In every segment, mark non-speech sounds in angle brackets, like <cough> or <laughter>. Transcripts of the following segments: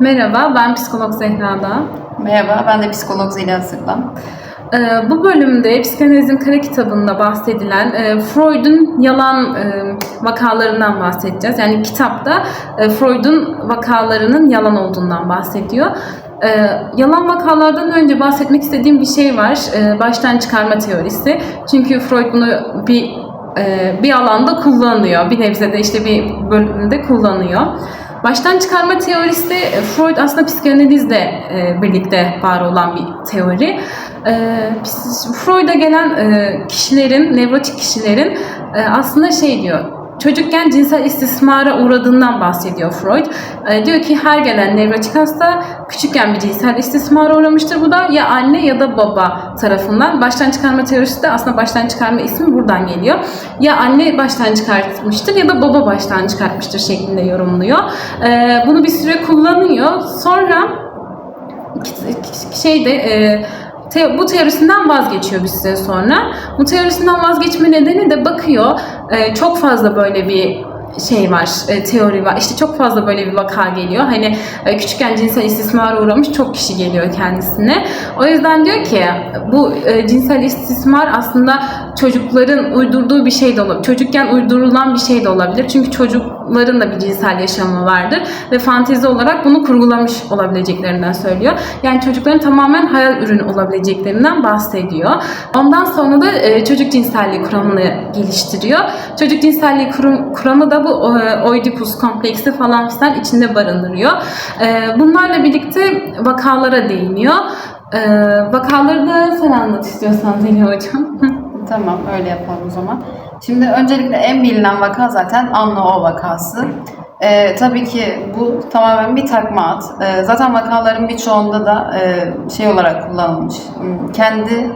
Merhaba, ben psikolog Zehra'da. Merhaba, ben de psikolog Zeliha Sırlan. Ee, bu bölümde psikanalizin kara kitabında bahsedilen e, Freud'un yalan e, vakalarından bahsedeceğiz. Yani kitapta e, Freud'un vakalarının yalan olduğundan bahsediyor. E, yalan vakalardan önce bahsetmek istediğim bir şey var. E, baştan çıkarma teorisi. Çünkü Freud bunu bir e, bir alanda kullanıyor. Bir nebze de işte bir bölümde kullanıyor. Baştan çıkarma teorisi de e, Freud aslında psikanalizle e, birlikte var olan bir teori. E, Freud'a gelen kişilerin, nevrotik kişilerin aslında şey diyor, çocukken cinsel istismara uğradığından bahsediyor Freud. E, diyor ki her gelen nevrotik hasta küçükken bir cinsel istismara uğramıştır. Bu da ya anne ya da baba tarafından. Baştan çıkarma teorisi de aslında baştan çıkarma ismi buradan geliyor. Ya anne baştan çıkartmıştır ya da baba baştan çıkartmıştır şeklinde yorumluyor. E, bunu bir süre kullanıyor. Sonra şeyde e, te- bu teorisinden vazgeçiyor bir süre sonra. Bu teorisinden vazgeçme nedeni de bakıyor e, çok fazla böyle bir şey var, e, teori var. İşte çok fazla böyle bir vaka geliyor. Hani e, küçükken cinsel istismara uğramış çok kişi geliyor kendisine. O yüzden diyor ki bu e, cinsel istismar aslında çocukların uydurduğu bir şey de olabilir. Çocukken uydurulan bir şey de olabilir. Çünkü çocukların da bir cinsel yaşamı vardır ve fantezi olarak bunu kurgulamış olabileceklerinden söylüyor. Yani çocukların tamamen hayal ürünü olabileceklerinden bahsediyor. Ondan sonra da e, çocuk cinselliği kuramını geliştiriyor. Çocuk cinselliği kurum, kuramı da bu e, Oedipus kompleksi falan filan içinde barındırıyor. E, bunlarla birlikte vakalara değiniyor. E, vakaları da sen anlat istiyorsan Zeliha Hocam. <laughs> Tamam, öyle yapalım o zaman. Şimdi öncelikle en bilinen vaka zaten Anna O vakası. Ee, tabii ki bu tamamen bir takma ad. Ee, zaten vakaların birçoğunda da e, şey olarak kullanılmış. Hmm, Kendi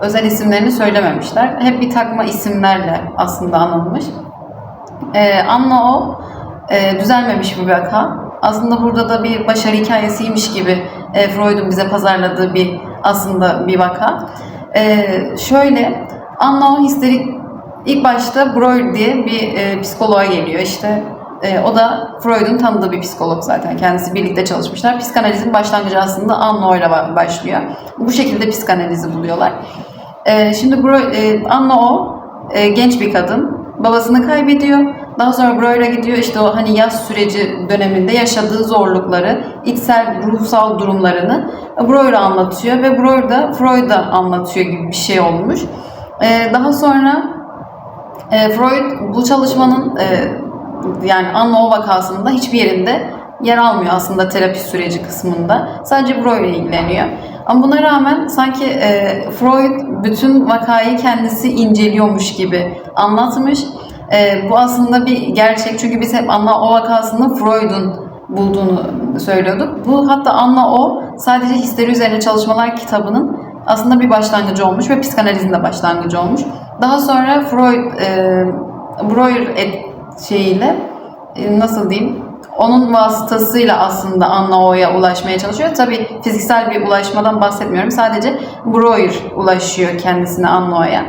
özel isimlerini söylememişler. Hep bir takma isimlerle aslında anılmış. Ee, Anna O e, düzelmemiş bir vaka. Aslında burada da bir başarı hikayesiymiş gibi e, Freud'un bize pazarladığı bir aslında bir vaka. Ee, şöyle Anna O histerik ilk başta Breuer diye bir e, psikoloğa geliyor işte. E, o da Freud'un tanıdığı bir psikolog zaten. Kendisi birlikte çalışmışlar. Psikanalizin başlangıcı aslında Anna O ile ba- başlıyor. Bu şekilde psikanalizi buluyorlar. E, şimdi Breu- e, Anna O e, genç bir kadın. Babasını kaybediyor. Daha sonra Breuer'a gidiyor. İşte o hani yaz süreci döneminde yaşadığı zorlukları, içsel ruhsal durumlarını Breuer'a anlatıyor ve Breuer da Freud'a anlatıyor gibi bir şey olmuş. E, daha sonra e, Freud bu çalışmanın e, yani Anna O vakasında hiçbir yerinde yer almıyor aslında terapi süreci kısmında. Sadece Breuer ile ilgileniyor. Ama buna rağmen sanki e, Freud bütün vakayı kendisi inceliyormuş gibi anlatmış. E, bu aslında bir gerçek çünkü biz hep Anna O vakasını Freud'un bulduğunu söylüyorduk. Bu hatta Anna O sadece histeri üzerine çalışmalar kitabının aslında bir başlangıcı olmuş ve psikanalizin de başlangıcı olmuş. Daha sonra Freud, e, Breuer et, şeyiyle e, nasıl diyeyim onun vasıtasıyla aslında Anna O'ya ulaşmaya çalışıyor. Tabii fiziksel bir ulaşmadan bahsetmiyorum. Sadece Breuer ulaşıyor kendisine Anna O'ya.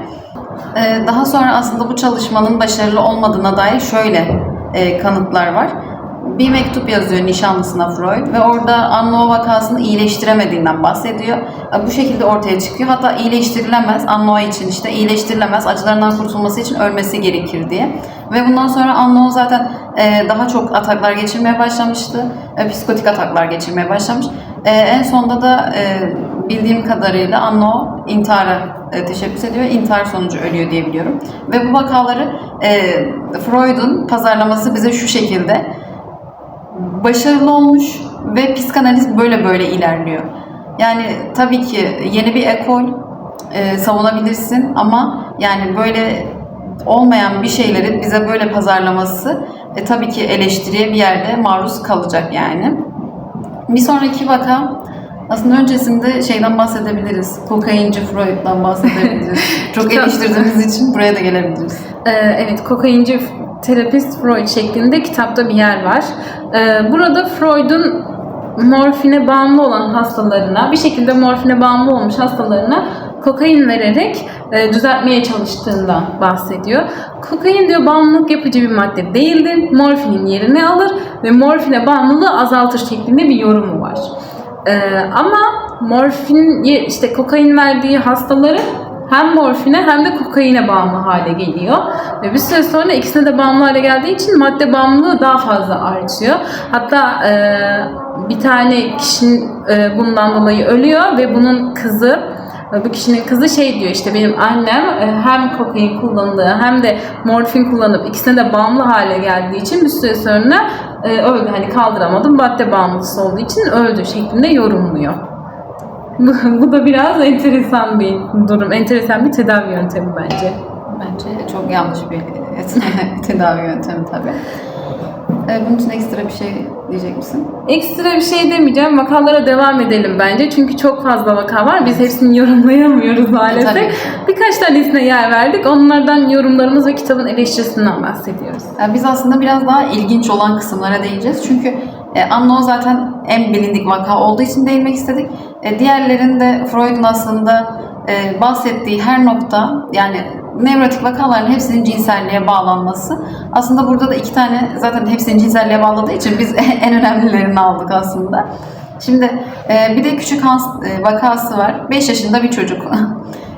E, daha sonra aslında bu çalışmanın başarılı olmadığına dair şöyle e, kanıtlar var. Bir mektup yazıyor nişanlısına Freud ve orada Anna O vakasını iyileştiremediğinden bahsediyor. E, Bu şekilde ortaya çıkıyor. Hatta iyileştirilemez, Anna O için işte iyileştirilemez, acılarından kurtulması için ölmesi gerekir diye. Ve bundan sonra Anna O zaten e, daha çok ataklar geçirmeye başlamıştı. Psikotik ataklar geçirmeye başlamış. En sonunda da bildiğim kadarıyla Anna O intihara e, teşebbüs ediyor intihar sonucu ölüyor diye biliyorum. Ve bu vakaları e, Freud'un pazarlaması bize şu şekilde başarılı olmuş ve psikanaliz böyle böyle ilerliyor. Yani tabii ki yeni bir ekol e, savunabilirsin ama yani böyle olmayan bir şeyleri bize böyle pazarlaması e, tabii ki eleştiriye bir yerde maruz kalacak yani. Bir sonraki vaka aslında öncesinde şeyden bahsedebiliriz. Kokainci Freud'dan bahsedebiliriz. <laughs> Çok eleştirdiğimiz için buraya da gelebiliriz. Ee, evet, kokainci terapist Freud şeklinde kitapta bir yer var. Ee, burada Freud'un morfine bağımlı olan hastalarına, bir şekilde morfine bağımlı olmuş hastalarına kokain vererek e, düzeltmeye çalıştığından bahsediyor. Kokain diyor bağımlılık yapıcı bir madde değildir. Morfinin yerini alır ve morfine bağımlılığı azaltır şeklinde bir yorumu var. E, ama morfin işte kokain verdiği hastaları hem morfine hem de kokaine bağımlı hale geliyor. Ve bir süre sonra ikisine de bağımlı hale geldiği için madde bağımlılığı daha fazla artıyor. Hatta e, bir tane kişinin e, bundan dolayı ölüyor ve bunun kızı bu kişinin kızı şey diyor işte benim annem e, hem kokain kullandığı hem de morfin kullanıp ikisine de bağımlı hale geldiği için bir süre sonra e, öldü. Hani kaldıramadım madde bağımlısı olduğu için öldü şeklinde yorumluyor. Bu, bu da biraz enteresan bir durum. Enteresan bir tedavi yöntemi bence. Bence çok yanlış bir <laughs> tedavi yöntemi tabii. Ee, bunun için ekstra bir şey diyecek misin? Ekstra bir şey demeyeceğim. Vakalara devam edelim bence. Çünkü çok fazla vaka var. Biz hepsini <laughs> yorumlayamıyoruz maalesef. Ki. Birkaç tanesine yer verdik. Onlardan yorumlarımız ve kitabın eleştirisinden bahsediyoruz. Yani biz aslında biraz daha ilginç olan kısımlara değineceğiz. Çünkü e, Anno zaten en bilindik vaka olduğu için değinmek istedik. E, diğerlerinde Freud'un aslında e, bahsettiği her nokta yani nevrotik vakaların hepsinin cinselliğe bağlanması. Aslında burada da iki tane zaten hepsinin cinselliğe bağladığı için biz <laughs> en önemlilerini aldık aslında. Şimdi e, bir de küçük Hans e, vakası var. 5 yaşında bir çocuk. <laughs>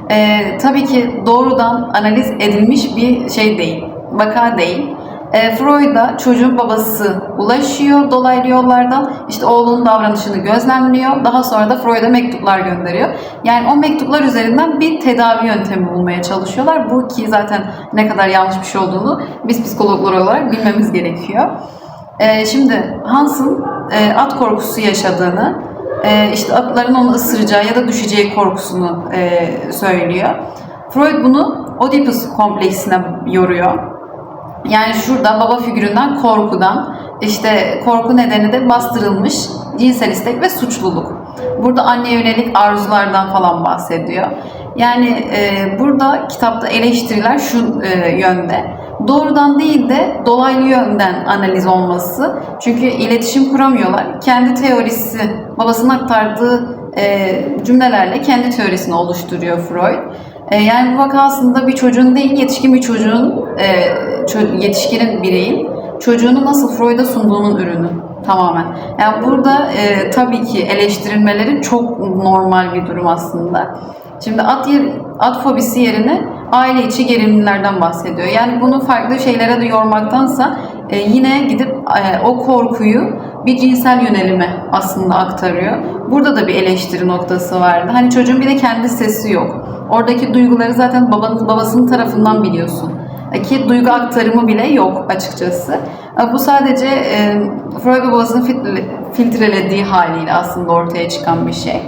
E, tabii ki doğrudan analiz edilmiş bir şey değil. Vaka değil. E, Freud'a çocuğun babası ulaşıyor dolaylı yollardan. İşte oğlunun davranışını gözlemliyor. Daha sonra da Freud'a mektuplar gönderiyor. Yani o mektuplar üzerinden bir tedavi yöntemi bulmaya çalışıyorlar. Bu ki zaten ne kadar yanlış bir şey olduğunu biz psikologlar olarak bilmemiz gerekiyor. E, şimdi Hans'ın e, at korkusu yaşadığını, e, işte atların onu ısıracağı ya da düşeceği korkusunu e, söylüyor. Freud bunu Oedipus kompleksine yoruyor. Yani şurada baba figüründen korkudan, işte korku nedeni de bastırılmış cinsel istek ve suçluluk. Burada anne yönelik arzulardan falan bahsediyor. Yani e, burada kitapta eleştiriler şu e, yönde. Doğrudan değil de dolaylı yönden analiz olması. Çünkü iletişim kuramıyorlar. Kendi teorisi, babasının aktardığı e, cümlelerle kendi teorisini oluşturuyor Freud. E, yani bu vaka aslında bir çocuğun değil, yetişkin bir çocuğun, e, yetişkinin bireyin çocuğunu nasıl Freud'a sunduğunun ürünü tamamen. Yani burada e, tabii ki eleştirilmeleri çok normal bir durum aslında. Şimdi at, yer, at fobisi yerine aile içi gerilimlerden bahsediyor. Yani bunu farklı şeylere de yormaktansa e, yine gidip e, o korkuyu bir cinsel yönelime aslında aktarıyor. Burada da bir eleştiri noktası vardı. Hani çocuğun bir de kendi sesi yok. Oradaki duyguları zaten babanın babasının tarafından biliyorsun. E, Ki duygu aktarımı bile yok açıkçası. E, Bu sadece e, Freud babasının filtre- filtrelediği haliyle aslında ortaya çıkan bir şey.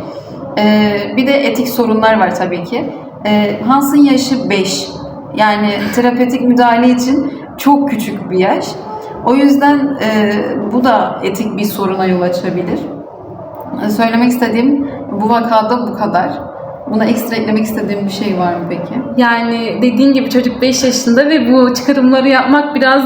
E, Bir de etik sorunlar var tabii ki. E, Hans'ın yaşı 5. Yani terapetik müdahale için çok küçük bir yaş. O yüzden e, bu da etik bir soruna yol açabilir. E, Söylemek istediğim bu vakada bu kadar. Buna ekstra eklemek istediğim bir şey var mı peki? Yani dediğin gibi çocuk 5 yaşında ve bu çıkarımları yapmak biraz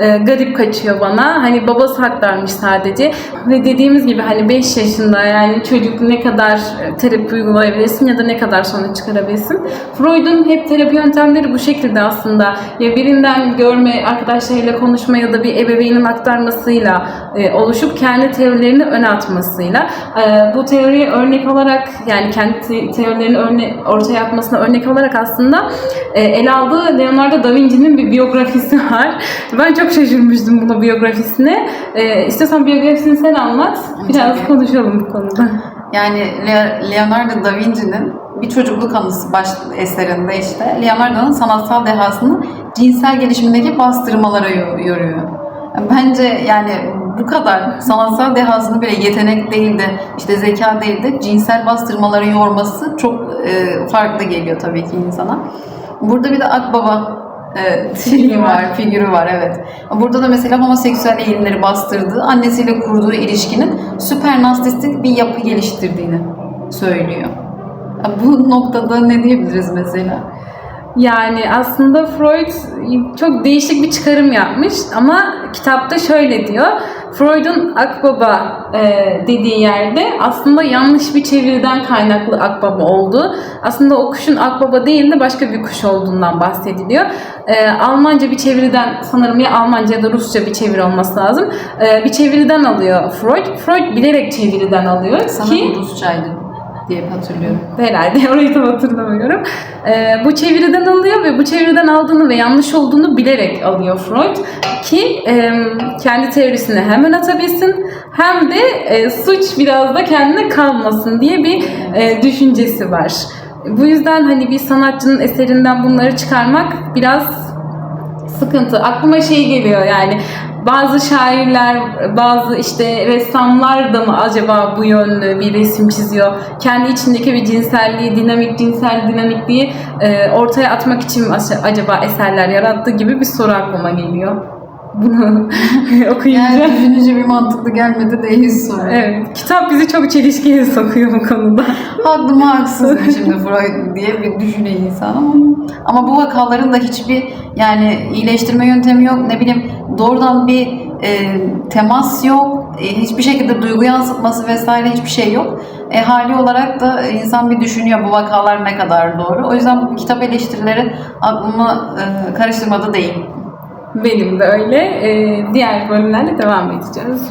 e, garip kaçıyor bana. Hani babası aktarmış sadece. Ve dediğimiz gibi hani 5 yaşında yani çocuk ne kadar e, terapi uygulayabilirsin ya da ne kadar sonuç çıkarabilirsin. Freud'un hep terapi yöntemleri bu şekilde aslında. Ya birinden görme, arkadaşlarıyla konuşma ya da bir ebeveynin aktarmasıyla e, oluşup kendi teorilerini öne atmasıyla. E, bu teoriye örnek olarak yani kendi te- teorilerini örne, ortaya atmasına örnek olarak aslında e, ele aldığı Leonardo da Vinci'nin bir biyografisi <laughs> var. Ben çok şaşırmıştım buna biyografisine. E, istiyorsan biyografisini sen anlat. Biraz Tabii. konuşalım bu konuda. Yani Le- Leonardo da Vinci'nin bir çocukluk anısı baş eserinde işte Leonardo'nun sanatsal dehasını cinsel gelişimindeki bastırmalara yo- yoruyor. Bence yani bu kadar sanatsal dehasını bile yetenek değil de işte zeka değil de cinsel bastırmaları yorması çok e, farklı geliyor tabii ki insana. Burada bir de Akbaba e, şeyi var, figürü var evet. Burada da mesela homoseksüel eğilimleri bastırdığı, annesiyle kurduğu ilişkinin süper narsistik bir yapı geliştirdiğini söylüyor. Bu noktada ne diyebiliriz mesela? Yani aslında Freud çok değişik bir çıkarım yapmış ama kitapta şöyle diyor. Freud'un akbaba e, dediği yerde aslında yanlış bir çeviriden kaynaklı akbaba oldu. Aslında o kuşun akbaba değil de başka bir kuş olduğundan bahsediliyor. E, Almanca bir çeviriden sanırım ya Almanca ya da Rusça bir çeviri olması lazım. E, bir çeviriden alıyor Freud. Freud bilerek çeviriden alıyor ki Sanırım Rusçaydı diye hatırlıyorum. herhalde <laughs> orayı tam hatırlamıyorum. Ee, bu çeviriden alıyor ve bu çeviriden aldığını ve yanlış olduğunu bilerek alıyor Freud ki e, kendi teorisini hemen atabilsin hem de e, suç biraz da kendine kalmasın diye bir e, düşüncesi var. Bu yüzden hani bir sanatçının eserinden bunları çıkarmak biraz sıkıntı. Aklıma şey geliyor yani bazı şairler, bazı işte ressamlar da mı acaba bu yönlü bir resim çiziyor? Kendi içindeki bir cinselliği, dinamik cinsel dinamikliği e, ortaya atmak için acaba eserler yarattığı gibi bir soru aklıma geliyor. Bunu <laughs> okuyunca. Yani düşününce bir mantıklı gelmedi değil soru. Evet, kitap bizi çok çelişkiye sokuyor bu konuda. Haklı mı haksız mı şimdi Freud diye bir düşünüyor insan ama ama bu vakaların da hiçbir yani iyileştirme yöntemi yok ne bileyim doğrudan bir e, temas yok e, hiçbir şekilde duygu yansıtması vesaire hiçbir şey yok. E, hali olarak da insan bir düşünüyor bu vakalar ne kadar doğru. O yüzden bu kitap eleştirileri aklımı e, karıştırmadı değil. Benim de öyle. Ee, diğer bölümlerle devam edeceğiz.